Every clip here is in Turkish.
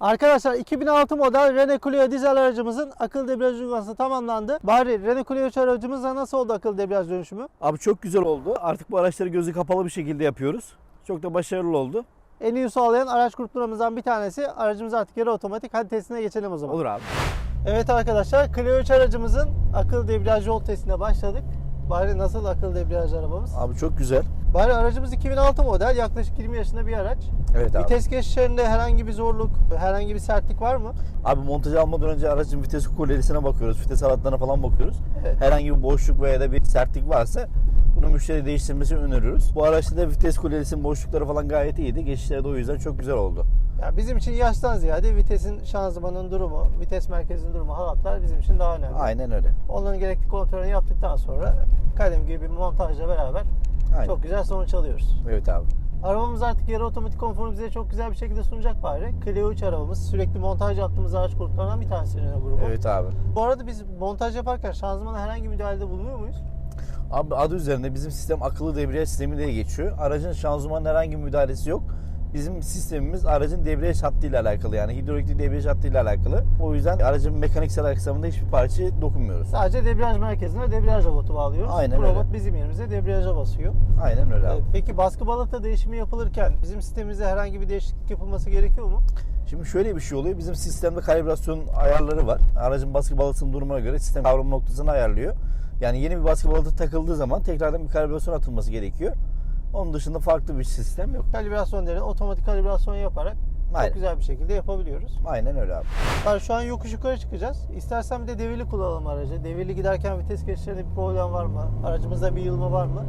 Arkadaşlar 2006 model Renault Clio dizel aracımızın akıl debriyaj uygulaması tamamlandı. Bari Renault Clio 3 aracımızda nasıl oldu akıl debriyaj dönüşümü? Abi çok güzel oldu. Artık bu araçları gözü kapalı bir şekilde yapıyoruz. Çok da başarılı oldu. En iyi sağlayan araç gruplarımızdan bir tanesi. Aracımız artık yarı otomatik. Hadi testine geçelim o zaman. Olur abi. Evet arkadaşlar Clio 3 aracımızın akıl debriyaj yol testine başladık. Bari nasıl akıl debriyaj arabamız? Abi çok güzel. Bari aracımız 2006 model yaklaşık 20 yaşında bir araç. Evet abi. Vites geçişlerinde herhangi bir zorluk, herhangi bir sertlik var mı? Abi montajı almadan önce aracın vites kulerisine bakıyoruz. Vites halatlarına falan bakıyoruz. Evet. Herhangi bir boşluk veya da bir sertlik varsa bunu müşteri değiştirmesini öneriyoruz. Bu araçta da vites kulerisinin boşlukları falan gayet iyiydi. Geçişleri de o yüzden çok güzel oldu. Ya bizim için yaştan ziyade vitesin şanzımanın durumu, vites merkezinin durumu, halatlar bizim için daha önemli. Aynen öyle. Onların gerekli kontrolünü yaptıktan sonra kalem gibi bir montajla beraber Aynen. çok güzel sonuç alıyoruz. Evet abi. Arabamız artık yarı otomatik konforunu bize çok güzel bir şekilde sunacak bari. Clio 3 arabamız sürekli montaj yaptığımız araç gruplarından bir tanesi Renault grubu. Evet abi. Bu arada biz montaj yaparken şanzımana herhangi bir müdahalede bulunuyor muyuz? Abi adı üzerinde bizim sistem akıllı debriyaj sistemi diye geçiyor. Aracın şanzımanın herhangi bir müdahalesi yok. Bizim sistemimiz aracın debriyaj hattıyla alakalı yani hidrolikli debriyaj hattıyla alakalı. O yüzden aracın mekaniksel aksamında hiçbir parça dokunmuyoruz. Sadece debriyaj merkezine debriyaj robotu bağlıyoruz. Aynen Bu öyle. robot bizim yerimize debriyaja basıyor. Aynen öyle abi. Ee, Peki baskı balata değişimi yapılırken bizim sistemimizde herhangi bir değişiklik yapılması gerekiyor mu? Şimdi şöyle bir şey oluyor. Bizim sistemde kalibrasyon ayarları var. Aracın baskı balatının durumuna göre sistem kavram noktasını ayarlıyor. Yani yeni bir baskı balatı takıldığı zaman tekrardan bir kalibrasyon atılması gerekiyor. Onun dışında farklı bir sistem yok. Kalibrasyon değerini otomatik kalibrasyon yaparak Aynen. çok güzel bir şekilde yapabiliyoruz. Aynen öyle abi. Yani şu an yokuş yukarı çıkacağız. İstersen bir de devirli kullanalım aracı. Devirli giderken vites geçişlerinde bir problem var mı? Aracımızda bir yılma var mı?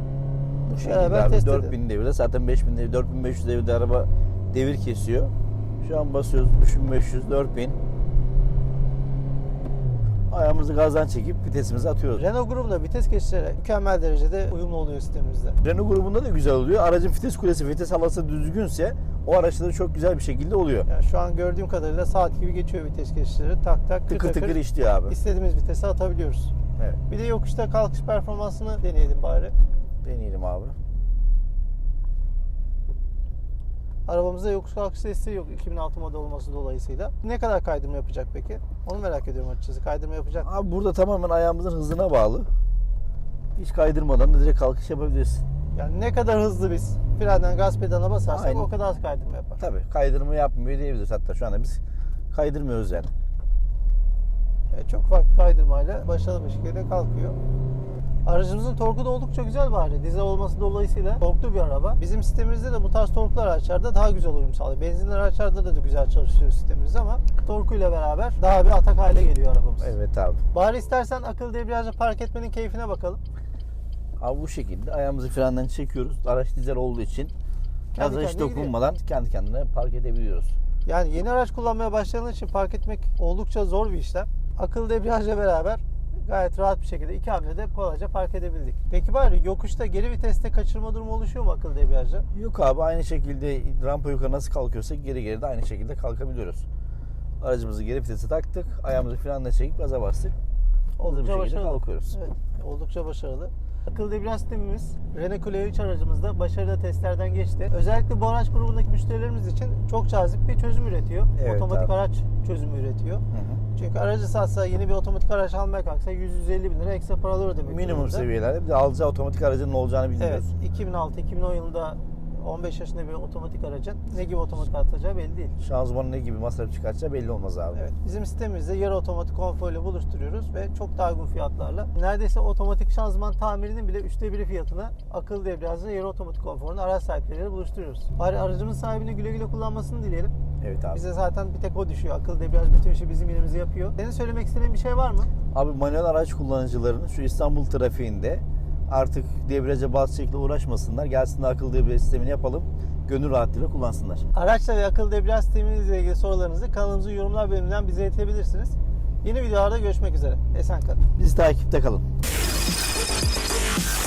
Bu şekilde Beraber abi test 4000 devirde zaten 5000 devir, 4500 devirde araba devir kesiyor. Şu an basıyoruz 3500, 4000. Ayağımızı gazdan çekip vitesimizi atıyoruz. Renault grubunda vites geçişleri mükemmel derecede uyumlu oluyor sistemimizde. Renault grubunda da güzel oluyor. Aracın vites kulesi, vites halası düzgünse o araçta da çok güzel bir şekilde oluyor. Yani şu an gördüğüm kadarıyla saat gibi geçiyor vites geçişleri. Tak tak Tıkır tıkır tıkır işliyor abi. istediğimiz vitese atabiliyoruz. Evet. Bir de yokuşta kalkış performansını deneyelim bari. Deneyelim abi. Arabamızda yokuş kalkış desteği yok 2006 model olması dolayısıyla. Ne kadar kaydırma yapacak peki? Onu merak ediyorum açıkçası. Kaydırma yapacak? Abi burada tamamen ayağımızın hızına bağlı. Hiç kaydırmadan da direkt kalkış yapabilirsin. Yani ne kadar hızlı biz frenden gaz pedalına basarsak Aynen. o kadar az kaydırma yapar. Tabii kaydırma yapmıyor diyebiliriz hatta şu anda biz kaydırmıyoruz yani. E, çok farklı kaydırmayla başarılı bir şekilde kalkıyor. Aracımızın torku da oldukça güzel bari. Dizel olması dolayısıyla torklu bir araba. Bizim sistemimizde de bu tarz torklu araçlarda daha güzel uyum sağlıyor. Benzinli araçlarda da, da güzel çalışıyor sistemimiz ama torkuyla beraber daha bir atak hale geliyor arabamız. Evet abi. Bari istersen akıllı debriyajla park etmenin keyfine bakalım. Abi bu şekilde ayağımızı frenden çekiyoruz. Araç dizel olduğu için gaza hiç dokunmadan kendi kendine park edebiliyoruz. Yani yeni araç kullanmaya başlayanlar için park etmek oldukça zor bir işlem. Akıllı debriyajla beraber gayet rahat bir şekilde iki hamlede kolayca park edebildik. Peki bari yokuşta geri viteste kaçırma durumu oluşuyor mu akıllı debriyajla? Yok abi aynı şekilde rampa yukarı nasıl kalkıyorsak geri geri de aynı şekilde kalkabiliyoruz. Aracımızı geri vitese taktık. Ayağımızı frenden çekip gaza bastık. Hızlı bir Oldukça şekilde başarılı. kalkıyoruz. Evet, oldukça başarılı. Akıllı debriyaj sistemimiz Renault Clio 3 aracımızda başarılı testlerden geçti. Özellikle bu araç grubundaki müşterilerimiz için çok cazip bir çözüm üretiyor. Evet otomatik abi. araç çözümü üretiyor. Hı hı. Çünkü aracı satsa yeni bir otomatik araç almaya kalksa 100-150 bin lira ekstra paralar ödemek Minimum durumunda. seviyelerde bir de alacağı otomatik aracın ne olacağını Evet. bilmiyoruz. 2006-2010 yılında 15 yaşında bir otomatik aracın ne gibi otomatik atacağı belli değil. Şanzımanın ne gibi masraf çıkartacağı belli olmaz abi. Evet. Bizim sistemimizde yarı otomatik konforuyla buluşturuyoruz ve çok daha uygun fiyatlarla. Neredeyse otomatik şanzıman tamirinin bile üçte biri fiyatına akıllı debriyajla yarı otomatik konforunu araç sahipleriyle buluşturuyoruz. Bari aracımız sahibine güle güle kullanmasını dileyelim. Evet abi. Bize zaten bir tek o düşüyor. Akıllı debriyaj bütün işi bizim yerimize yapıyor. Senin söylemek istediğin bir şey var mı? Abi manuel araç kullanıcılarının şu İstanbul trafiğinde artık debriyaja bazı şekilde uğraşmasınlar. Gelsin de akıllı debriyaj sistemini yapalım. Gönül rahatlığıyla kullansınlar. Araçla ve akıllı debriyaj sisteminizle ilgili sorularınızı kanalımızın yorumlar bölümünden bize iletebilirsiniz. Yeni videolarda görüşmek üzere. Esen kalın. Bizi takipte kalın.